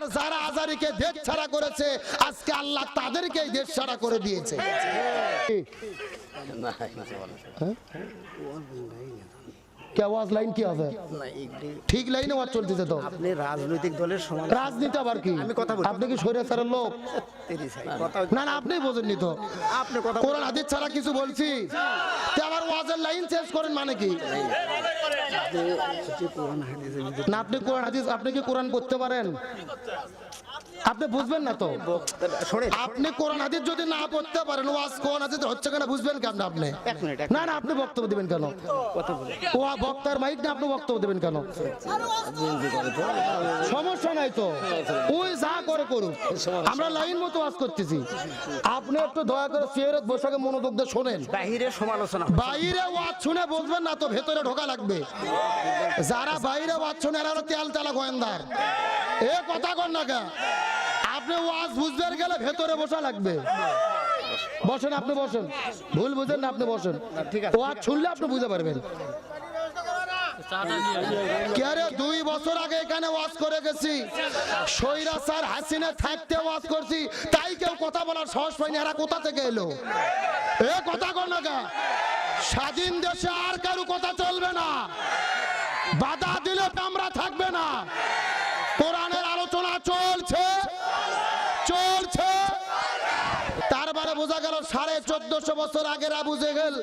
আর যারা আজারিকে দেশ ছাড়া করেছে আজকে আল্লাহ তাদেরকেই দেশ ছাড়া করে দিয়েছে। কে আওয়াজ লাইন কি আছে? ঠিক লাইনে আওয়াজ চলতেছে তো। আপনি রাজনৈতিক দলের সমান রাজনীতি আবার কি? আমি কথা বলছি। আপনি কি সৈরা স্যারের লোক? না না আপনি বোঝেননি তো। আপনি কথা কোরআন হাদিস ছাড়া কিছু বলছি? তে আবার ওয়াজের লাইন চেঞ্জ করেন মানে কি? না আপনি কোরআন হাদিস আপনি কি কোরআন পড়তে পারেন? আপনি বুঝবেন না তো? আপনি কোরআন হাদিস যদি না পড়তে পারেন ওয়াজ কোরআন হাদিস হচ্ছে কেন বুঝবেন কেন আপনি? না না আপনি বক্তব্য দিবেন কেন? কথা বক্তার মাইক না আপনি বক্তব্য দেবেন কেন? সমস্যা নাই তো। ওই যা করে করুক। আমরা লাইন মতো ওয়াজ করতেছি। আপনি একটু দয়া করে চেয়ারে বসাকে মনোযোগ দিয়ে শোনেন। বাহিরে সমালোচনা বাইরে ওয়াজ শুনে বুঝবেন না তো ভেতরে ঢোকা লাগবে। যারা বাইরে ওয়াজ শুনে এরা হলো তেল তেলা গোয়েন্দার। এ কথা কর না কে আপনি ওয়াজ বুঝতে গেলে ভেতরে বসা লাগবে। বসেন আপনি বসেন। ভুল বুঝেন না আপনি বসেন। ঠিক আছে, ওয়াজ শুনলে আপনি বুঝতে পারবেন। দুই বছর আগে এখানে ওয়াজ করে গেছি। সৈরা স্যার হাসিনা থাকতে ওয়াজ করছি তাই কেউ কথা বলার সাহস পাইনি। এরা কোথা থেকে এলো? এ কথা কর না স্বাধীন দেশে আর কারও কথা চলবে না বাধা দিলে আমরা থাকবে না কোরআনের আলোচনা চলছে চলছে তারপরে বোঝা গেল সাড়ে চোদ্দশো বছর আগের আবু জেহেল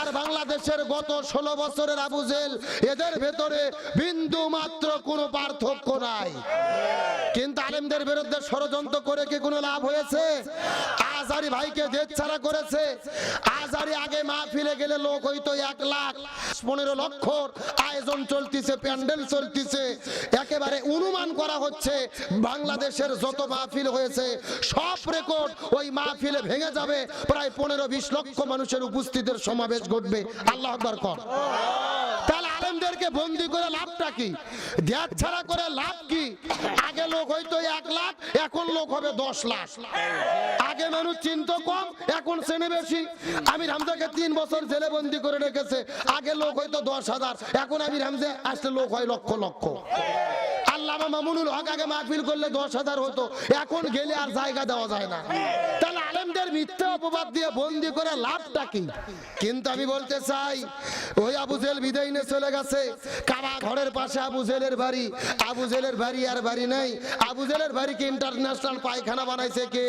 আর বাংলাদেশের গত ষোলো বছরের আবু জেহেল, এদের ভেতরে বিন্দু মাত্র কোনো পার্থক্য নাই। কিন্তু আলেমদের বিরুদ্ধে ষড়যন্ত্র করে কি কোনো লাভ হয়েছে? আজারি ভাইকে দেশ ছাড়া করেছে। আজারি আগে মা ফিরে গেলে লোক হইতো এক লাখ। পনেরো লক্ষ আয়োজন চলতিছে, প্যান্ডেল চলতেছে। একেবারে অনুমান করা হচ্ছে বাংলাদেশের যত মাহফিল হয়েছে, সব রেকর্ড ওই মাহফিলে ভেঙে যাবে। প্রায় পনেরো বিশ লক্ষ মানুষের উপস্থিতির সমাবেশ ঘটবে। আল্লাহ আকবর কর। আলেমদেরকে বন্দি করে লাভটা কি? দেশ ছাড়া করে লাভ কি? আগে লোক হয়তো এক লাখ, এখন লোক হবে দশ লাখ। আগে মানুষ চিন্ত কম, এখন শ্রেণি বেশি। আমি রামজাকে তিন বছর জেলে বন্দি করে রেখেছে। আগে লোক হয়তো দশ হাজার, এখন আমি রামজে আসলে লোক হয় লক্ষ লক্ষ। আল্লামা মামুনুল হক আগে মাহফিল করলে দশ হাজার হতো। এখন গেলে আর জায়গা দেওয়া যায় না। তাহলে আলেমদের মিথ্যা অপবাদ দিয়ে বন্দি করে লাভটা কি? কিন্তু আমি বলতে চাই, ওই আবু জেল বিদায় নিয়ে চলে গেছে। কাবা ঘরের পাশে আবু জেলের বাড়ি। আবু জেলের বাড়ি আর বাড়ি নাই। আবু জেলের বাড়িকে ইন্টারন্যাশনাল পায়খানা বানাইছে কে?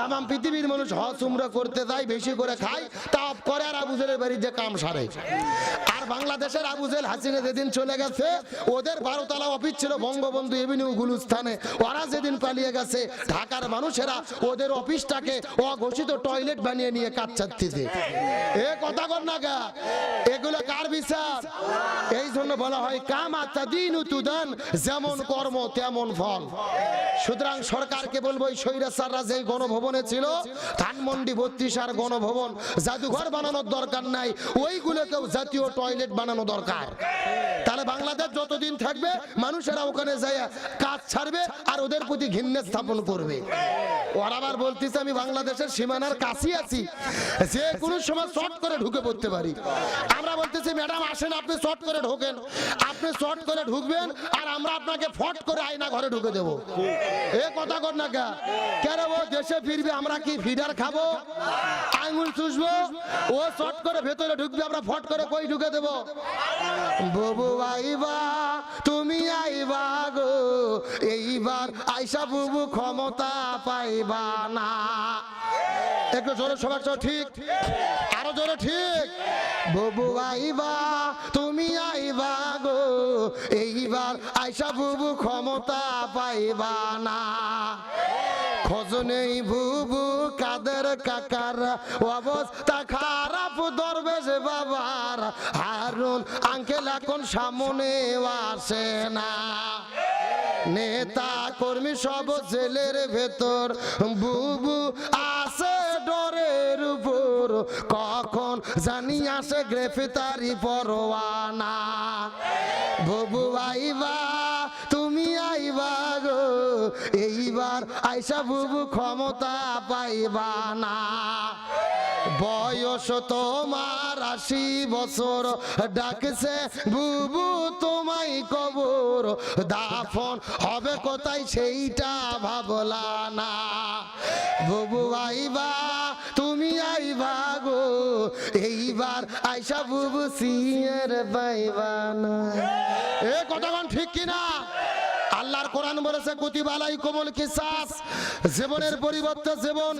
তামাম পৃথিবীর মানুষ হজ উমরা করতে যায়, বেশি করে খায়। তাপ করে আর আবু জেলের বাড়ির যে কাম সারে। আর বাংলাদেশের আবু জেল হাসিনা যেদিন চলে গেছে, ওদের বারোতলা অফিস ছিল বঙ্গবন্ধু এভিনিউ গুলুস্থানে। ওরা যেদিন পালিয়ে গেছে, ঢাকার মানুষেরা ওদের অফিসটাকে অঘোষিত টয়লেট বানিয়ে নিয়ে কাজ চাচ্ছে এ কথা কর না গা, এগুলো কার বিচার? এই জন্য বলা হয়, কাম আচ্ছা দিন উতুদান যেমন কর্ম তেমন ফল। সুতরাং সরকারকে বলব, এই স্বৈরাচাররা যে গণভবনে ছিল? ধানমন্ডি, বত্রিশ আর গণভবন। জাদুঘর বানানোর দরকার নাই। ওইগুলোকেও জাতীয় টয়লেট বানানো দরকার। তাহলে বাংলাদেশ যতদিন থাকবে, মানুষেরা ওখানে যায় কাজ ছাড়বে আর ওদের প্রতি ঘৃণা স্থাপন করবে। ওরা আবার বলতেছে, আমি বাংলাদেশের সীমানার কাছে আছি। যে কোনো সময় শর্ট করে ঢুকে পড়তে পারি। আমরা বলতেছি, ম্যাডাম, আসেন, আপনি শর্ট করে ঢোকেন। আপনি শর্ট করে ঢুকবেন আর আমরা আপনাকে ফট করে আয়না ঘরে ঢুকে দেবো। এ কথা কর না কেন দেশে ফিরবে আমরা কি ফিডার খাব? আঙুল চুষবো? ও শর্ট করে ভেতরে ঢুকবে, আমরা ফট করে কই ঢুকে দেবো? ববু আইবা, তুমি আইবা গো, এইবার আইসা বুবু ক্ষমতা পাইবা না। একটু জোরে, সবার সব ঠিক। আরও জোরে ঠিক। বুবু আইবা, তুমি আইবা গো, এইবার আইসা বুবু ক্ষমতা পাইবা না। খোঁজ নেই বুবু কাদের কাকার অবস্থা খারাপ দরবেশ বাবার। হারুন, আঙ্কেল এখন সামনে আসে না। নেতা কর্মী সব জেলের ভেতর। বুবু আসে ডরের উপর। কখন জানি আসে গ্রেফতারি পরোয়ানা। বুবু আইবা এইবার আইসা বুবু ক্ষমতা পাইবা না। বয়স তোমার আশি বছর, ডাকছে বুবু তোমায় কবর। দাফন হবে কোথায় সেইটা ভাবলা না। বুবু আইবা, তুমি আইবা গো। এইবার আইসা বুবু সিয়ের পাইবা না। এ কতক্ষণ ঠিক কিনা? কোরআন বলেছে কুতিবালাই কোমল কিসাস। জীবনের পরিবর্তে জীবন,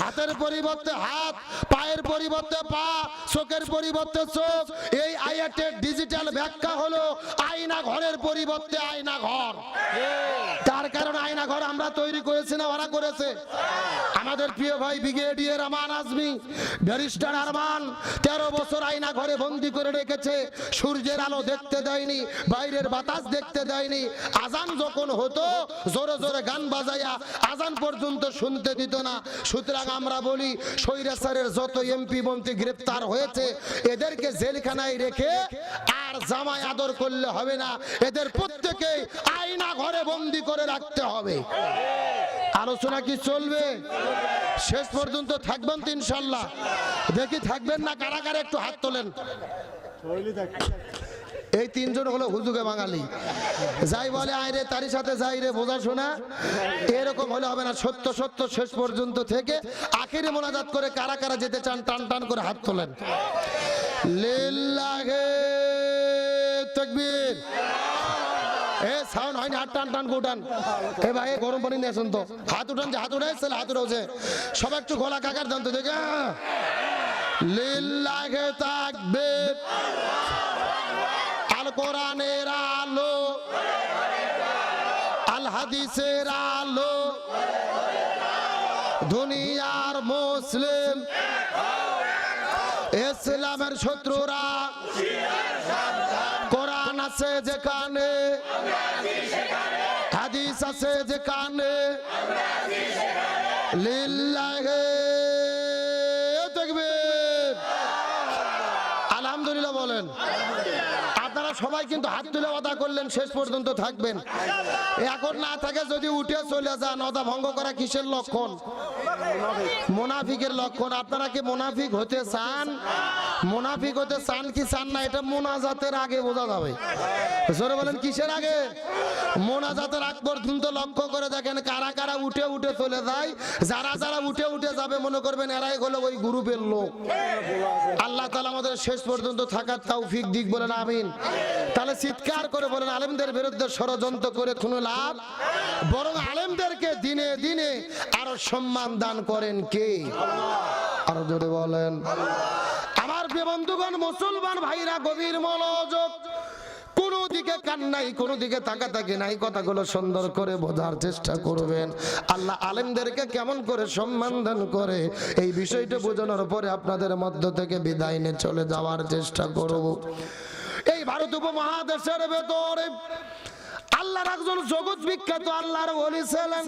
হাতের পরিবর্তে হাত, পায়ের পরিবর্তে পা, চোখের পরিবর্তে চোখ। এই আয়াতের ডিজিটাল ব্যাখ্যা হলো আয়না ঘরের পরিবর্তে আয়না ঘর। তার কারণ আয়না ঘর আমরা তৈরি করেছি না ওরা করেছে। আমাদের প্রিয় ভাই ব্রিগেডিয়ার আমান আজমি, ব্যারিস্টার আরমান, তেরো বছর আয়না ঘরে বন্দি করে রেখেছে। সূর্যের আলো দেখতে দেয়নি, বাইরের বাতাস দেখতে দেয়নি। আজান যখন হতো? জোরে জোরে গান বাজাইয়া আজান পর্যন্ত শুনতে দিত না। সুতরাং আমরা বলি সৈরাসারের যত এমপি, মন্ত্রী গ্রেপ্তার হয়েছে, এদেরকে জেলখানায় রেখে আর জামাই আদর করলে হবে না। এদের প্রত্যেকে আয়না ঘরে বন্দি করে রাখতে হবে। আলোচনা কি চলবে? শেষ পর্যন্ত থাকবেন তো ইনশাল্লাহ। দেখি থাকবেন না? কারা কারা একটু হাত তোলেন। এই তিনজন হলো হুজুগে বাঙালি। যাই বলে আয় রে তারই সাথে যাই রে, বোঝা শোনা। এরকম হলে হবে না, সত্য সত্য শেষ পর্যন্ত থেকে আখেরে মোনাজাত করে কারা কারা যেতে চান, টান টান করে হাত তোলেন। সাউন্ড হয়নি হাত টান টান গরম পানি নিয়ে হাত উঠান যে, হাত উঠে হাত উঠেছে সব একটু দেখে আল কোরআনের আলো। আল হাদিসের আলো। দুনিয়ার মুসলিম। ইসলামের শত্রুরা। কোরআন আছে যেখানে। হাদিস আছে যেখানে। লিল্লাহে তাকবীর আলহামদুলিল্লাহ বলেন আপনারা সবাই কিন্তু হাত তুলে অদা করলেন, শেষ পর্যন্ত থাকবেন। এখন না থাকে যদি উঠে চলে যান অদা ভঙ্গ করা কিসের লক্ষণ? মোনাফিকের লক্ষণ। আপনারা কি মোনাফিক হতে চান? মোনাফিক হতে চান কি চান না, এটা মোনাজাতের আগে বোঝা যাবে। জোরে বলেন, কিসের আগে? মোনাজাতের আগ পর্যন্ত লক্ষ্য করে দেখেন, কারা কারা উঠে উঠে চলে যায়, যারা যারা উঠে উঠে যাবে, মনে করবেন এরাই হলো ওই গ্রুপের লোক। আল্লাহ তালা আমাদের শেষ পর্যন্ত থাকার তাও ফিক দিক বলেন, আমিন। তাহলে চিৎকার করে বলেন, আলেমদের বিরুদ্ধে ষড়যন্ত্র করে কোনো লাভ? বরং আলেমদেরকে দিনে দিনে আরও সম্মান দান করেন কে? আরও জোরে বলেন। আমার বন্ধুগণ, মুসলমান ভাইরা, গভীর মনোযোগ। কোনো দিকে কান নাই, কোনো দিকে তাকা তাকি নাই, কথাগুলো সুন্দর করে বোঝার চেষ্টা করবেন। আল্লাহ আলেমদেরকে কেমন করে সম্মান দান করে, এই বিষয়টা বোঝানোর পরে আপনাদের মধ্য থেকে বিদায় নিয়ে চলে যাওয়ার চেষ্টা করব। এই ভারত উপমহাদেশের ভেতরে আল্লাহর একজন জগৎ বিখ্যাত আল্লাহর ওলি ছিলেন।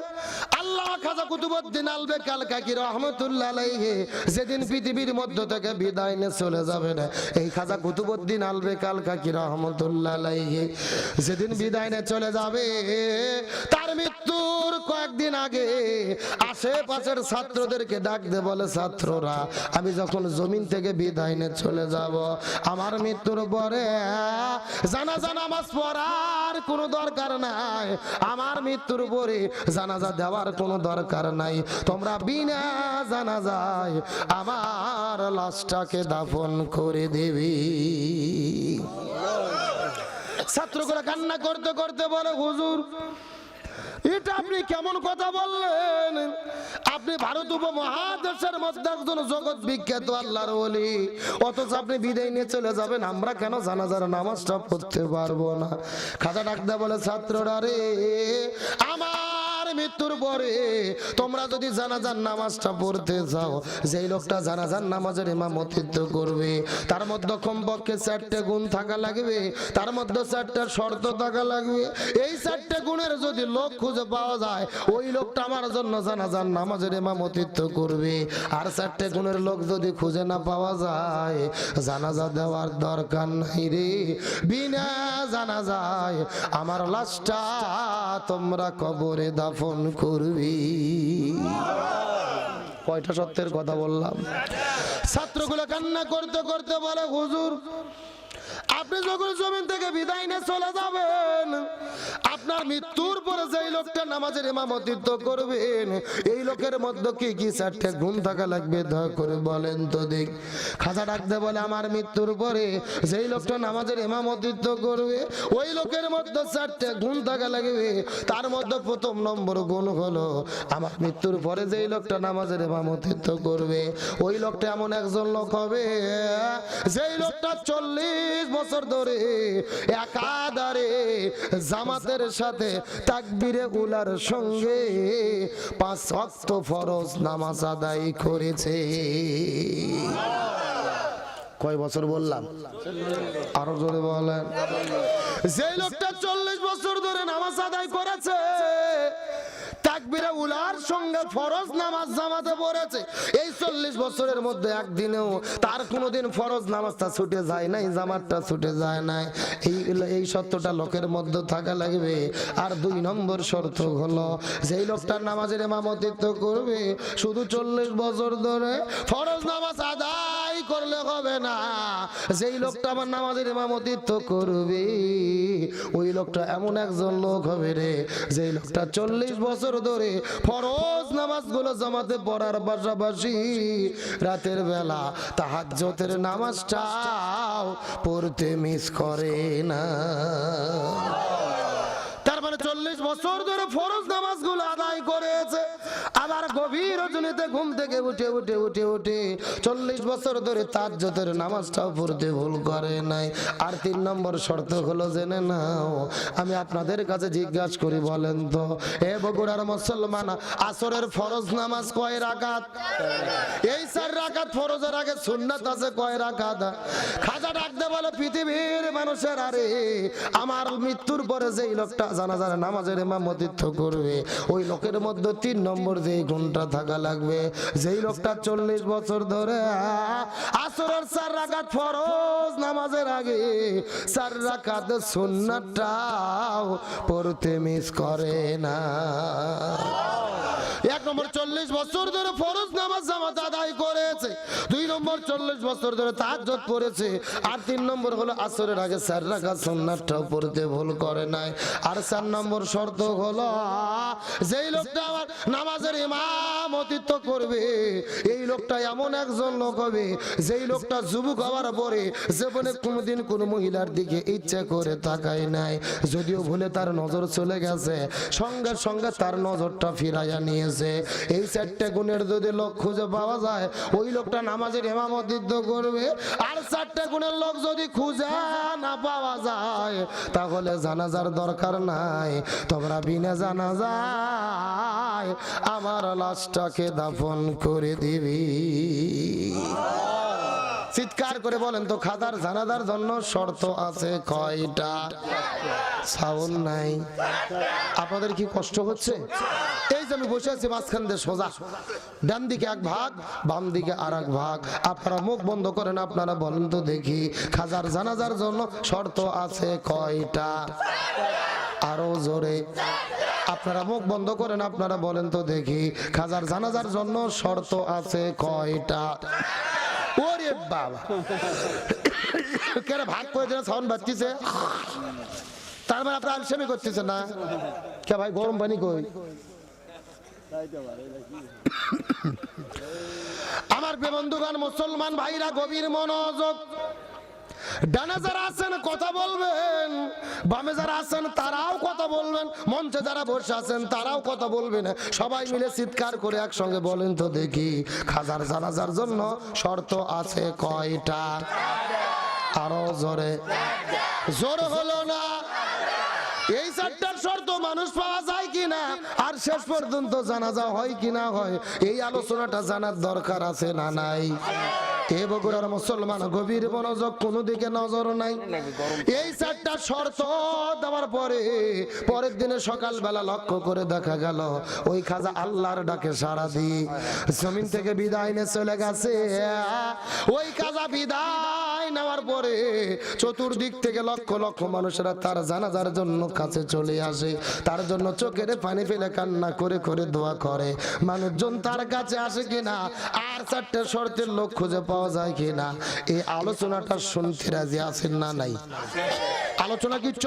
আল্লাহ খাজা কুতুবউদ্দিন আলবে কাল কাকি রহমতুল্লাহ আলাইহি যেদিন পৃথিবীর মধ্য থেকে বিদায় নিয়ে চলে যাবে না এই খাজা কুতুবউদ্দিন আলবে কাল কাকি রহমতুল্লাহ আলাইহি যেদিন বিদায় নিয়ে চলে যাবে, তার মৃত্যুর কয়েকদিন আগে আশেপাশের ছাত্রদেরকে ডাক দে বলে, ছাত্ররা, আমি যখন জমিন থেকে বিদায় নিয়ে চলে যাব, আমার মৃত্যুর পরে জানাজা নামাজ পড়ার কোনো দরকার নাই। আমার মৃত্যুর পরে জানাজা দেওয়ার কোনো দরকার নাই। তোমরা বিনা জানাজায় আমার লাশটাকে দাফন করে দেবে। ছাত্র করে কান্না করতে করতে বলে, হুজুর এটা আপনি কেমন কথা বললেন? আপনি ভারত উপমহাদেশের মধ্যে একজন জগৎ বিখ্যাত আল্লাহর বলি অথচ আপনি বিদায় নিয়ে চলে যাবেন, আমরা কেন জানাজার নামাজটা পড়তে পারব না? খাজা ডাক্তার বলে, ছাত্ররা রে, আমার মৃত্যুর পরে তোমরা যদি জানাজার নামাজটা পড়তে যাও, যেই লোকটা জানাজার নামাজের ইমামতিত্ব করবে, তার মধ্যে কমপক্ষে চারটে গুণ থাকা লাগবে, তার মধ্যে চারটা শর্ত থাকা লাগবে। এই চারটে গুণের যদি লোক খুঁজে পাওয়া যায়, ওই লোকটা আমার জন্য জানাজার নামাজের ইমামতিত্ব করবে। আর চারটে গুণের লোক যদি খুঁজে না পাওয়া যায়, জানাজা দেওয়ার দরকার নাই রে। বিনা জানা যায় আমার লাশটা তোমরা কবরে দাফন করবি। কয়টা সত্যের কথা বললাম? ছাত্রগুলো কান্না করতে করতে বলে, হুজুর, আপনি যখন জমিন থেকে বিদায় নিয়ে চলে যাবেন, আপনার মৃত্যুর পরে যেই লোকটা নামাজের ইমামতিত্ব করবেন, এই লোকের মধ্যে কি কি চারটে গুণ থাকা লাগবে, দয়া করে বলেন তো দেখ খাজা ডাকতে বলে, আমার মৃত্যুর পরে যেই লোকটা নামাজের ইমামতিত্ব করবে, ওই লোকের মধ্যে চারটে গুণ থাকা লাগবে, তার মধ্যে প্রথম নম্বর গুণ হলো, আমার মৃত্যুর পরে যেই লোকটা নামাজের ইমামতিত্ব করবে, ওই লোকটা এমন একজন লোক হবে, যেই লোকটা চল্লিশ বছর ধরে একাধারে জামাতের সাথে তাকবিরে উলার সঙ্গে পাঁচ ওয়াক্ত ফরজ নামাজ আদায় করেছে। কয় বছর বললাম? আরও জোরে বলেন। যে লোকটা চল্লিশ বছর ধরে নামাজ আদায় করেছে সঙ্গে ফরজ নামাজ জামাতে পড়েছে। এই চল্লিশ বছরের মধ্যে একদিনেও তার কোনোদিন ফরজ নামাজটা ছুটে যায় নাই, জামাতটা ছুটে যায় নাই। এই এই সত্যটা লোকের মধ্যে থাকা লাগবে। আর দুই নম্বর শর্ত হলো, যেই লোকটার নামাজের ইমামতিত্ব করবে, শুধু চল্লিশ বছর ধরে ফরজ নামাজ আদায় করলে হবে না। যেই লোকটা আমার নামাজের ইমামতিত্ব করবে, ওই লোকটা এমন একজন লোক হবে রে, যেই লোকটা চল্লিশ বছর ধরে ফরজ নামাজগুলো জামাতে পড়ার পাশাপাশি রাতের বেলা তাহাজ্জতের নামাজটাও পড়তে মিস করে না। তার মানে চল্লিশ বছর ধরে ফরজ নামাজগুলো আদায় করেছে। গভীর রজনীতে ঘুম থেকে উঠে উঠে উঠে উঠে চল্লিশ বছর ধরে তার তাজ্জতের নামাজটাও পড়তে ভুল করে নাই। আর তিন নম্বর শর্ত হলো, জেনে নাও, আমি আপনাদের কাছে জিজ্ঞাসা করি, বলেন তো, এ বগুড়ার মুসলমান, আসরের ফরজ নামাজ কয় রাকাত? এই চার রাকাত ফরজের আগে সুন্নাত আছে কয় রাকাত? খাজা ডাকতে বলে, পৃথিবীর মানুষের আরে, আমার মৃত্যুর পরে যেই লোকটা জানাজার নামাজের ইমামতিত্ব করবে, ওই লোকের মধ্যে তিন নম্বর যেই গুণটা থাকা লাগবে। যেই লোকটা চল্লিশ বছর ধরে আসরের চার রাকাত ফরজ নামাজের আগে চার রাকাত সুন্নাতটাও পড়তে মিস করে না। নম্বর চল্লিশ বছর ধরে ফরজ নামাজ জামাত আদায় করেছে। দুই নম্বর চল্লিশ বছর ধরে তাহাজ্জত পড়েছে। আর তিন নম্বর হলো আসরের আগে চার রাখা সুন্নাতটাও পড়তে ভুল করে নাই। আর চার নম্বর শর্ত হলো, যেই লোকটা আমার নামাজের ইমামতিত্ব করবে, এই লোকটা এমন একজন লোক হবে, যেই লোকটা যুবক হওয়ার পরে জীবনে কোনোদিন কোনো মহিলার দিকে ইচ্ছা করে তাকায় নাই। যদিও ভুলে তার নজর চলে গেছে, সঙ্গে সঙ্গে তার নজরটা ফিরাইয়া নিয়েছে। এই চারটে গুণের যদি লোক খুঁজে পাওয়া যায়, ওই লোকটা নামাজের হেমামতিত্ব করবে। আর চারটে গুণের লোক যদি খুঁজে না পাওয়া যায়, তাহলে জানাজার দরকার নাই। তোমরা বিনা জানা যায় আমার লাশটাকে দাফন করে দিবি। চিৎকার করে বলেন তো, খাদার জানাদার জন্য শর্ত আছে কয়টা? সাউন নাই। আপনাদের কি কষ্ট হচ্ছে? এই যে আমি বসে আছি, মাঝখান দিয়ে সোজা। ডান দিকে এক ভাগ, বাম দিকে আর এক ভাগ। আপনারা মুখ বন্ধ করেন, আপনারা বলেন তো দেখি খাজার জানাজার জন্য শর্ত আছে কয়টা? আরও জোরে। আপনারা মুখ বন্ধ করেন, আপনারা বলেন তো দেখি খাজার জানাজার জন্য শর্ত আছে কয়টা? ওরে বাবা। কেন ভাগ করে দিলেন সাউন্ড বাচ্চিছে তার মানে আপনার আলসেমি করতেছে না? কে ভাই গরম পানি কই? আমার বন্ধুগণ মুসলমান ভাইরা গভীর মনোযোগ ডানে যারা আছেন, কথা বলবেন। বামে যারা আছেন, তারাও কথা বলবেন। মঞ্চে যারা বসে আছেন, তারাও কথা বলবেন। সবাই মিলে চিৎকার করে একসঙ্গে বলেন তো দেখি, খাজার জানাজার জন্য শর্ত আছে কয়টা? আরও জোরে। জোর হলো না। এই চারটার শর্ত, মানুষ পাওয়া যায় কিনা? আর শেষ পর্যন্ত জানাজা হয় কিনা হয়? এই আলোচনাটা জানার দরকার আছে না নাই? বগুড়ার মুসলমান গভীর মনোযোগ কোন দিকে নজর নাই। এই চারটা শর্ত দেওয়ার পরে, পরের দিনে সকালবেলা লক্ষ্য করে দেখা গেল, ওই খাজা আল্লাহর ডাকে সারা দিয়ে জমিন থেকে বিদায় নিয়ে চলে গেছে। ওই খাজা বিদায় নেওয়ার পরে চতুর্দিক থেকে লক্ষ লক্ষ মানুষেরা তার জানাজার জন্য কাছে চলে আসে। তার জন্য চোখের পানি ফেলে কান্না করে করে দোয়া করে। মানুষজন তার কাছে আসে কিনা? আর চারটে শর্তের লক্ষ্য খুঁজে পাওয়া পাওয়া যায় কিনা? এই আলোচনাটা শুনতে রাজি আছেন না নাই? আলোচনা কি চল